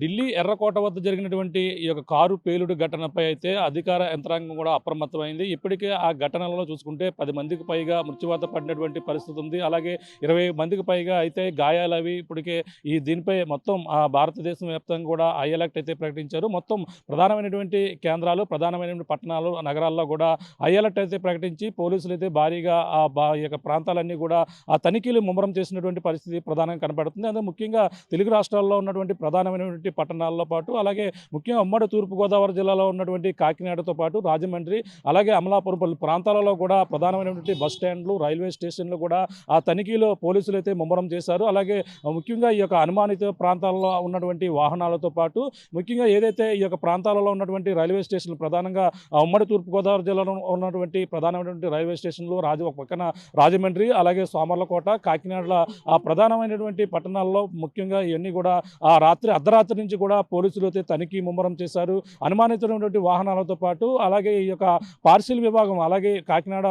Delhi ఎర్రకోట వద్ద జరిగినటువంటి ఈ యొక్క కారు పేలుడు ఘటనపై అయితే అధికార యంత్రాంగం కూడా అప్రమత్తమైంది. ఇప్పటికే ఆ ఘటనలలో చూసుకుంటే పది మందికి పైగా మృత్యువాత పడినటువంటి పరిస్థితి ఉంది. అలాగే ఇరవై మందికి పైగా అయితే గాయాలు అవి ఇప్పటికే ఈ దీనిపై మొత్తం ఆ భారతదేశం వ్యాప్తంగా కూడా ఐ అలర్ట్ అయితే ప్రకటించారు. మొత్తం ప్రధానమైనటువంటి కేంద్రాలు ప్రధానమైనటువంటి పట్టణాలు నగరాల్లో కూడా ఐ అలర్ట్ అయితే ప్రకటించి పోలీసులు అయితే భారీగా ఆ బా యొక్క ప్రాంతాలన్నీ కూడా ఆ తనిఖీలు ముమ్మరం చేసినటువంటి పరిస్థితి ప్రధానంగా కనబడుతుంది అదే ముఖ్యంగా తెలుగు రాష్ట్రాల్లో ఉన్నటువంటి ప్రధానమైనటువంటి పట్టణాల్లో పాటు అలాగే ముఖ్యంగా ఉమ్మడి తూర్పుగోదావరి జిల్లాలో ఉన్నటువంటి కాకినాడతో పాటు రాజమండ్రి అలాగే అమలాపురం పలు ప్రాంతాలలో కూడా ప్రధానమైనటువంటి బస్ స్టాండ్లు రైల్వే స్టేషన్లు కూడా ఆ తనిఖీలో పోలీసులు అయితే ముమ్మరం చేశారు. అలాగే ముఖ్యంగా ఈ యొక్క అనుమానిత ప్రాంతాల్లో ఉన్నటువంటి వాహనాలతో పాటు ముఖ్యంగా ఏదైతే ఈ యొక్క ప్రాంతాలలో ఉన్నటువంటి రైల్వే స్టేషన్లు ప్రధానంగా ఉమ్మడి తూర్పుగోదావరి జిల్లాలో ఉన్నటువంటి ప్రధానమైనటువంటి రైల్వే స్టేషన్లు రాజ ఒక పక్కన రాజమండ్రి అలాగే సోమర్లకోట కాకినాడల ఆ ప్రధానమైనటువంటి పట్టణాల్లో ముఖ్యంగా ఇవన్నీ కూడా ఆ రాత్రి అర్ధరాత్రి నుంచి కూడా పోలీసులు అయితే తనిఖీ ముమ్మరం చేశారు. అనుమానితులైనటువంటి వాహనాలతో పాటు అలాగే ఈ యొక్క పార్సిల్ విభాగం అలాగే కాకినాడ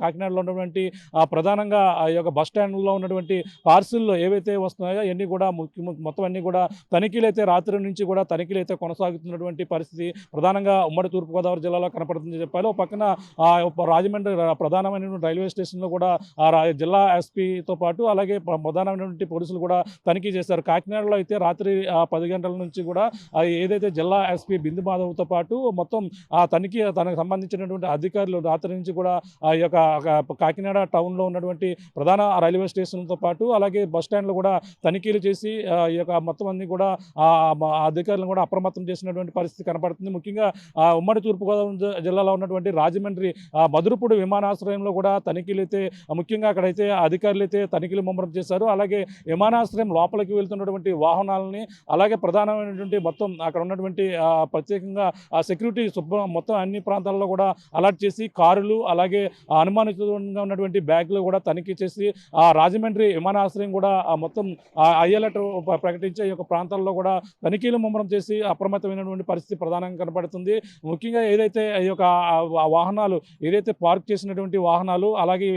కాకినాడలో ఉన్నటువంటి ఆ ప్రధానంగా ఈ యొక్క బస్ స్టాండ్లో ఉన్నటువంటి పార్సిల్ ఏవైతే వస్తున్నాయో అన్ని కూడా ముఖ్య మొత్తం అన్ని కూడా తనిఖీలు అయితే రాత్రి నుంచి కూడా తనిఖీలు అయితే కొనసాగుతున్నటువంటి పరిస్థితి ప్రధానంగా ఉమ్మడి తూర్పుగోదావరి జిల్లాలో కనపడుతుందని చెప్పాలి. ఒక పక్కన రాజమండ్రి ప్రధానమైన ప్రధానమైనటువంటి రైల్వే స్టేషన్లో కూడా జిల్లా ఎస్పీతో పాటు అలాగే ప్రధానమైనటువంటి పోలీసులు కూడా తనిఖీ చేశారు. కాకినాడలో అయితే రాత్రి ఆ, పది గంటల నుంచి కూడా ఏదైతే జిల్లా ఎస్పీ బిందు మాధవ్తో పాటు మొత్తం ఆ తనిఖీ తనకు సంబంధించినటువంటి అధికారులు రాత్రి నుంచి కూడా ఆ యొక్క కాకినాడ టౌన్లో ఉన్నటువంటి ప్రధాన రైల్వే స్టేషన్తో పాటు అలాగే బస్ స్టాండ్లో కూడా తనిఖీలు చేసి ఈ యొక్క మొత్తం అన్ని కూడా అధికారులను కూడా అప్రమత్తం చేసినటువంటి పరిస్థితి కనపడుతుంది. ముఖ్యంగా ఉమ్మడి తూర్పుగోదావరి జిల్లాలో ఉన్నటువంటి రాజమండ్రి మధురపూడి విమానాశ్రయంలో కూడా తనిఖీలు అయితే ముఖ్యంగా అక్కడైతే అధికారులు అయితే తనిఖీలు ముమ్మరం చేశారు. అలాగే విమానాశ్రయం లోపలికి వెళ్తున్నటువంటి వాహనాలని అలాగే ప్రధానమైనటువంటి మొత్తం అక్కడ ఉన్నటువంటి ప్రత్యేకంగా ఆ సెక్యూరిటీ శుభ్రం మొత్తం అన్ని ప్రాంతాల్లో కూడా అలర్ట్ చేసి కారులు అలాగే అనుమానితంగా ఉన్నటువంటి బ్యాగులు కూడా తనిఖీ చేసి ఆ రాజమండ్రి విమానాశ్రయం కూడా మొత్తం ఐ అలర్ట్ ప్రకటించే యొక్క ప్రాంతాల్లో కూడా తనిఖీలు ముమ్మరం చేసి అప్రమత్తమైనటువంటి పరిస్థితి ప్రధానంగా కనబడుతుంది ముఖ్యంగా ఏదైతే ఈ యొక్క వాహనాలు ఏదైతే పార్క్ చేసినటువంటి వాహనాలు అలాగే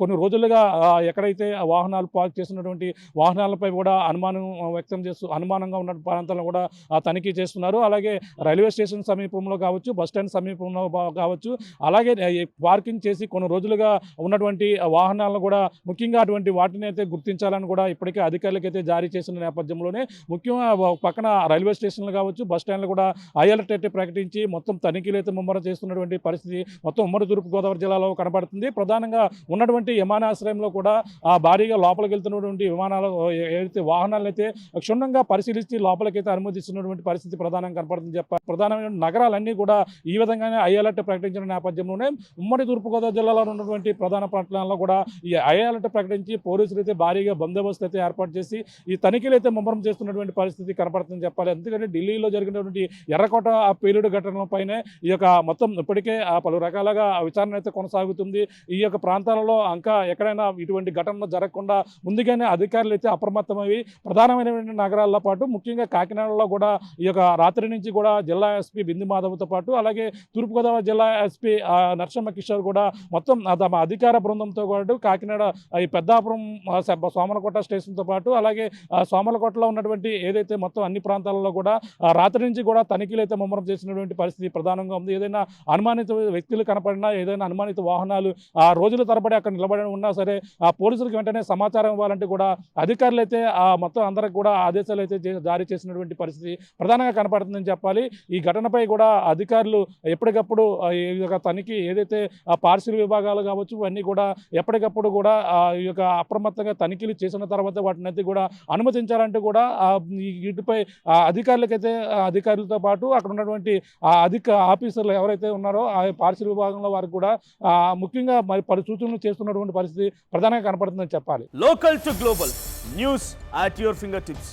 కొన్ని రోజులుగా ఎక్కడైతే వాహనాలు పార్క్ చేసినటువంటి వాహనాలపై కూడా అనుమానం వ్యక్తం చేస్తూ అనుమానంగా ఉన్న ప్రాంతాలను కూడా తనిఖీ చేస్తున్నారు. అలాగే రైల్వే స్టేషన్ సమీపంలో కావచ్చు బస్ స్టాండ్ సమీపంలో కావచ్చు. అలాగే పార్కింగ్ చేసి కొన్ని రోజులుగా ఉన్నటువంటి వాహనాలను కూడా ముఖ్యంగా అటువంటి వాటిని అయితే గుర్తించాలని కూడా ఇప్పటికే అధికారులకైతే జారీ చేసిన నేపథ్యంలోనే ముఖ్యంగా పక్కన రైల్వే స్టేషన్లు కావచ్చు బస్ కూడా హై అలర్ట్ అయితే ప్రకటించి మొత్తం తనిఖీలు అయితే ముమ్మర చేస్తున్నటువంటి పరిస్థితి మొత్తం ఉమ్మడి తూర్పుగోదావరి జిల్లాలో కనబడుతుంది. ప్రధానంగా ఉన్నటువంటి విమానాశ్రయంలో కూడా భారీగా లోపలికి వెళ్తున్నటువంటి విమానాలు ఏదైతే వాహనాలు అయితే క్షుణ్ణంగా పరిశీలిస్తే షాపులకైతే అనుమతిస్తున్నటువంటి పరిస్థితి ప్రధానంగా కనపడుతుంది చెప్పారు ప్రధానమైన నగరాలన్నీ కూడా ఈ విధంగానే ఐ అలర్ట్ ప్రకటించిన నేపథ్యంలోనే ఉమ్మడి తూర్పుగోదావరి జిల్లాలో ఉన్నటువంటి ప్రధాన పట్టణాల్లో కూడా ఈ ఐ అలర్ట్ ప్రకటించి పోలీసులు అయితే భారీగా బందోబస్తు అయితే ఏర్పాటు చేసి ఈ తనిఖీలు అయితే ముమ్మరం చేస్తున్నటువంటి పరిస్థితి కనపడుతుందని చెప్పాలి. ఎందుకంటే ఢిల్లీలో జరిగినటువంటి ఎర్రకోట ఆ పేలుడు ఘటనలపైనే ఈ యొక్క మొత్తం ఇప్పటికే ఆ పలు రకాలుగా విచారణ అయితే కొనసాగుతుంది. ఈ యొక్క ప్రాంతాలలో ఇంకా ఎక్కడైనా ఇటువంటి ఘటనలు జరగకుండా ముందుగానే అధికారులు అయితే అప్రమత్తమవి ప్రధానమైనటువంటి నగరాల్లో పాటు ముఖ్యంగా కాకినాడలో కూడా ఈ యొక్క రాత్రి నుంచి కూడా జిల్లా ఎస్పీ బిందు మాధవ్తో పాటు అలాగే తూర్పుగోదావరి జిల్లా ఎస్పీ నరసింహ కిషోర్ కూడా మొత్తం తమ అధికార బృందంతో పాటు కాకినాడ ఈ పెద్దాపురం సోమలకోట స్టేషన్తో పాటు అలాగే ఆ, సోమలకోటలో ఉన్నటువంటి ఏదైతే మొత్తం అన్ని ప్రాంతాలలో కూడా రాత్రి నుంచి కూడా తనిఖీలు అయితే ముమ్మరం చేసినటువంటి పరిస్థితి ప్రధానంగా ఉంది. ఏదైనా అనుమానిత వ్యక్తులు కనపడినా ఏదైనా అనుమానిత వాహనాలు ఆ రోజుల తరబడి అక్కడ నిలబడి ఉన్నా సరే ఆ పోలీసులకు వెంటనే సమాచారం ఇవ్వాలంటే కూడా అధికారులు అయితే ఆ మొత్తం అందరికి కూడా ఆదేశాలు అయితే జారీ చేసినటువంటి పరిస్థితి ప్రధానంగా కనపడుతుందని చెప్పాలి. ఈ ఘటనపై కూడా అధికారులు ఎప్పటికప్పుడు ఈ యొక్క తనిఖీ ఏదైతే పార్సిల్ విభాగాలు కావచ్చు ఇవన్నీ కూడా ఎప్పటికప్పుడు కూడా ఈ యొక్క అప్రమత్తంగా తనిఖీలు చేసిన తర్వాత వాటిని అయితే కూడా అనుమతించాలంటూ కూడా వీటిపై అధికారులకైతే అధికారులతో పాటు అక్కడ ఉన్నటువంటి అధిక ఆఫీసర్లు ఎవరైతే ఉన్నారో ఆ పార్సిల్ విభాగంలో వారికి కూడా ముఖ్యంగా మరి పలు సూచనలు చేస్తున్నటువంటి పరిస్థితి ప్రధానంగా కనపడుతుందని చెప్పాలి. Local to global news at your finger tips